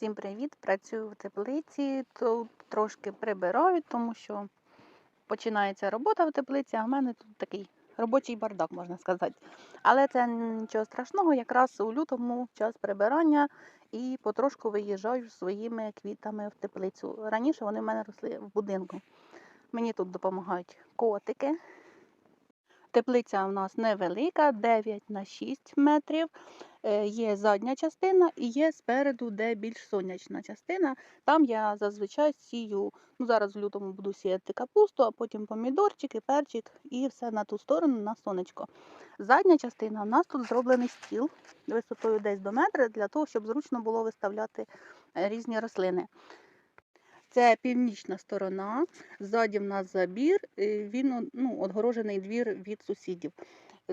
Всім привіт! Працюю в теплиці. Тут трошки прибираю, тому що починається робота в теплиці, а в мене тут такий робочий бардак, можна сказати. Але це нічого страшного, якраз у лютому час прибирання і потрошку виїжджаю своїми квітами в теплицю. Раніше вони в мене росли в будинку. Мені тут допомагають котики. Теплиця у нас невелика, 9 на 6 метрів. Е, Є задня частина і є спереду, де більш сонячна частина. Там я зазвичай сію, ну зараз в лютому буду сіяти капусту, а потім помідорчики, перчик і все на ту сторону на сонечко. Задня частина у нас тут зроблений стіл висотою десь до метра, для того, щоб зручно було виставляти е, різні рослини. Це північна сторона, ззаді в нас забір, він ну, отгорожений двір від сусідів.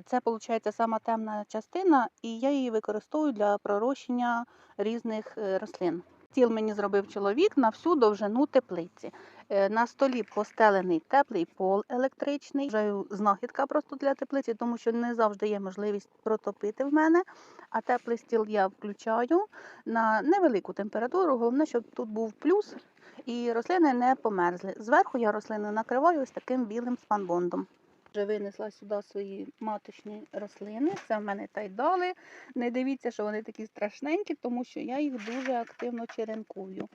Це, виходить, сама темна частина, і я її використовую для пророщення різних е, рослин. Стіл мені зробив чоловік на всю довжину теплиці. Е, На столі постелений теплий пол електричний. Вже знахідка просто для теплиці, тому що не завжди є можливість протопити в мене. А теплий стіл я включаю на невелику температуру. Головне, щоб тут був плюс і рослини не померзли. Зверху я рослини накриваю ось таким білим спанбондом. Вже винесла сюди свої маточні рослини. Це в мене тайдали. Не дивіться, що вони такі страшненькі, тому що я їх дуже активно черенкую.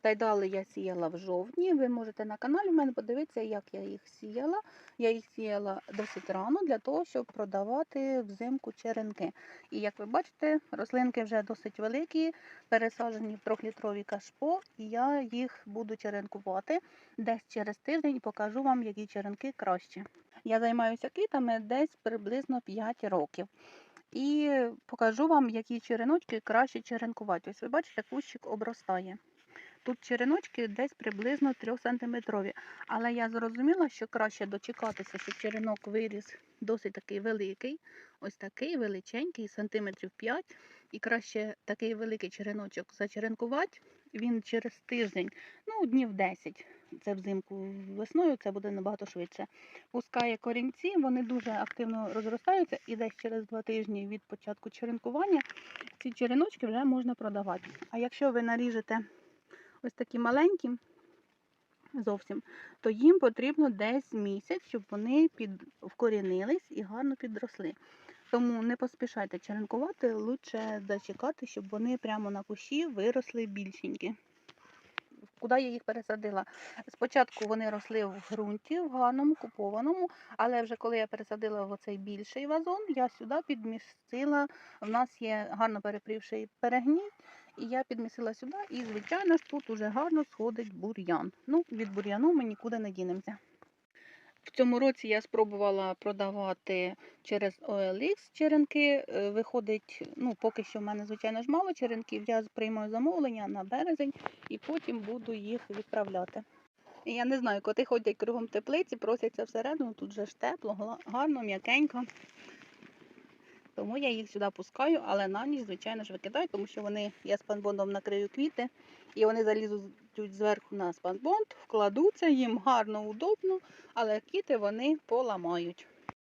Тайдали я сіяла в жовтні. Ви можете на каналі в мене подивитися, як я їх сіяла. Я їх сіяла досить рано для того, щоб продавати взимку черенки. І як ви бачите, рослинки вже досить великі, пересаджені в трьохлітрові кашпо, і я їх буду черенкувати десь через тиждень і покажу вам, які черенки краще. Я займаюся квітами десь приблизно 5 років. І покажу вам, які череночки краще черенкувати. Ось ви бачите, кущик обростає. Тут череночки десь приблизно 3 сантиметрові. Але я зрозуміла, що краще дочекатися, щоб черенок виріс досить такий великий, ось такий величенький, сантиметрів 5. І краще такий великий череночок зачеренкувати. Він через тиждень, ну днів 10, це взимку весною, це буде набагато швидше. Пускає корінці, вони дуже активно розростаються, і десь через 2 тижні від початку черенкування ці череночки вже можна продавати. А якщо ви наріжете ось такі маленькі, зовсім, то їм потрібно десь місяць, щоб вони під... вкорінились і гарно підросли. Тому не поспішайте черенкувати, лучше зачекати, щоб вони прямо на кущі виросли більшенькі. Куди я їх пересадила? Спочатку вони росли в ґрунті, в гарному, купованому, але вже коли я пересадила в оцей більший вазон, я сюди підмістила, в нас є гарно перепрівший перегній, і я підмістила сюди, і, звичайно ж, тут уже гарно сходить бур'ян. Ну, від бур'яну ми нікуди не дінемося. В цьому році я спробувала продавати через OLX черенки. Е, Виходить, ну поки що в мене, звичайно ж, мало черенків. Я приймаю замовлення на березень і потім буду їх відправляти. Я не знаю, коти ходять кругом теплиці, просяться всередину, тут же ж тепло, гарно, м'якенько. Тому я їх сюди пускаю, але на ніч, звичайно ж, викидаю, тому що вони, я спанбондом накрию квіти, і вони залізуть зверху на спанбонд, вкладуться, їм гарно, удобно, але квіти вони поламають.